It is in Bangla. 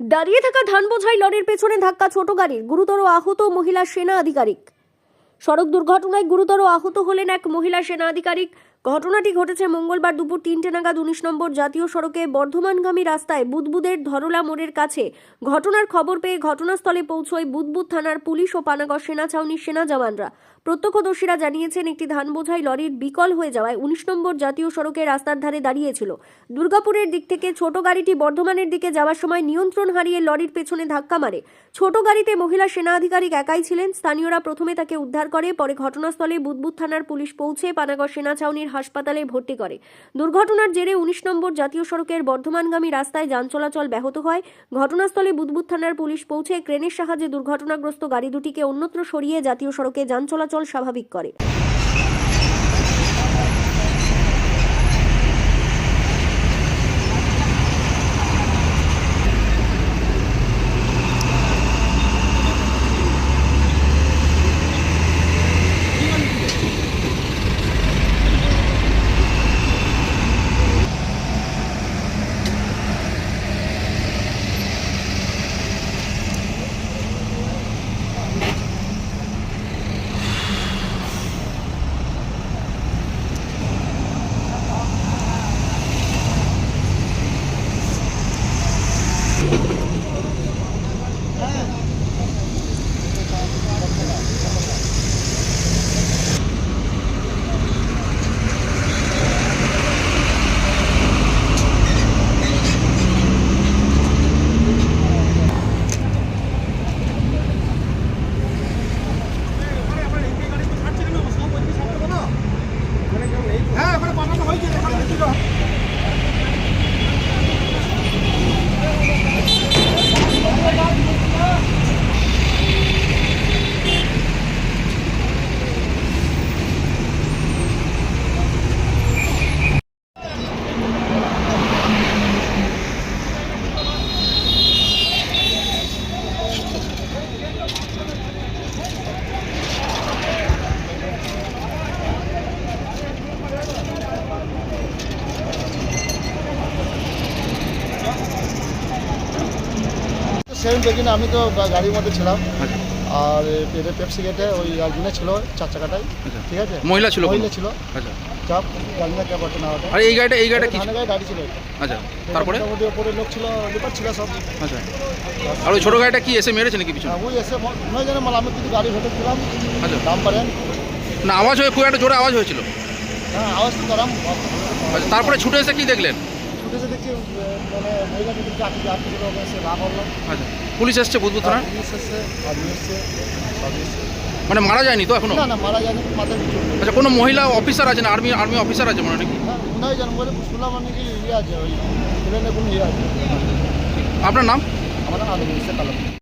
দাঁড়িয়ে থাকা ধান বোঝাই লরির পেছনে ধাক্কা ছোট গাড়ির। গুরুতর আহত মহিলা সেনা আধিকারিক। সড়ক দুর্ঘটনায় গুরুতর আহত হলেন এক মহিলা সেনা আধিকারিক। ঘটনাটি ঘটেছে মঙ্গলবার দুপুর তিনটে নাগাদ উনিশ নম্বর জাতীয় সড়কে বর্ধমানগামী রাস্তায় বুদবুদের ধরলা মোড়ের কাছে। ঘটনার খবর পেয়ে ঘটনাস্থলে পৌঁছয় বুদবুদ থানার পুলিশ ও পানাগড় সেনা ছাউনির সেনা জওয়ানরা। প্রত্যক্ষদর্শীরা জানিয়েছেন, একটি ধান বোঝাই লরির বিকল হয়ে যাওয়ায় উনিশ নম্বর জাতীয় সড়কে রাস্তার ধারে দাঁড়িয়েছিল। দুর্গাপুরের দিক থেকে ছোট গাড়িটি বর্ধমানের দিকে যাওয়ার সময় নিয়ন্ত্রণ হারিয়ে লরির পেছনে ধাক্কা মারে। ছোট গাড়িতে মহিলা সেনা আধিকারিক একাই ছিলেন। স্থানীয়রা প্রথমে তাকে উদ্ধার করে, পরে ঘটনাস্থলে বুদবুদ থানার পুলিশ পৌঁছে পানাগড় সেনা ছাউনির হাসপাতালে ভর্তি করে। দুর্ঘটনার জেরে উনিশ নম্বর জাতীয় সড়কের বর্ধমানগামী রাস্তায় যান চলাচল ব্যাহত হয়। ঘটনাস্থলে বুদবুদ থানার পুলিশ পৌঁছে ক্রেনের সাহায্যে দুর্ঘটনাগ্রস্ত গাড়ি দুটিকে অন্যত্র সরিয়ে জাতীয় সড়কে যান চলাচল স্বাভাবিক করে হ্যাঁ ওখানে পাঠানো হয়েছে দেখানো হয়েছিল সেম দেখিনি আমি তো গাড়ির মধ্যে ছিলাম। আচ্ছা। আর পেটে পেপসি গেটে ওই একজনে ছিল চার চাকাটাই আচ্ছা। ঠিক আছে? মহিলা ছিল? মহিলা ছিল। আচ্ছা। চাপ জানি না কে বটে না আর এই গাড়িটা এই গাড়িটা কি গাড়ি ছিল। এটা। আচ্ছা তারপরে? মোটামুটি ওপরে লোক ছিল লোকাল ছিল সব। আচ্ছা। আর ওই ছোটো গাড়িটা কি এসে মেরেছে নাকি পিছনে? হ্যাঁ, ওই এসে নয় জানে মাল আমি কিন্তু গাড়ি ভেতর ছিলাম। আচ্ছা। দাম পারেন না আওয়াজ হয়ে খুব একটা জোরে আওয়াজ হয়েছিল। হ্যাঁ আওয়াজ তো গরম আচ্ছা তারপরে ছুটে এসে কি দেখলেন? ছুটেছে দেখছি মানে মহিলা কিন্তু চাকরি আটকে ছিল সে রাগ হলো আচ্ছা পুলিশ এসছে বুধবুধ থানা পুলিশ এসছে আর্মি এসছে সবই এসছে। মানে মারা যায়নি তো এখনও? না না মারা যায়নি মাথায় কিছু আচ্ছা কোনো মহিলা অফিসার আছে না আর্মি আর্মি অফিসার আছে মানে হয় নাকি? হ্যাঁ জানো বলে শুনলাম আমি কি ইয়ে আছে ওই ট্রেনে কোনো ইয়ে আছে। আপনার নাম? আমার আলম ইসে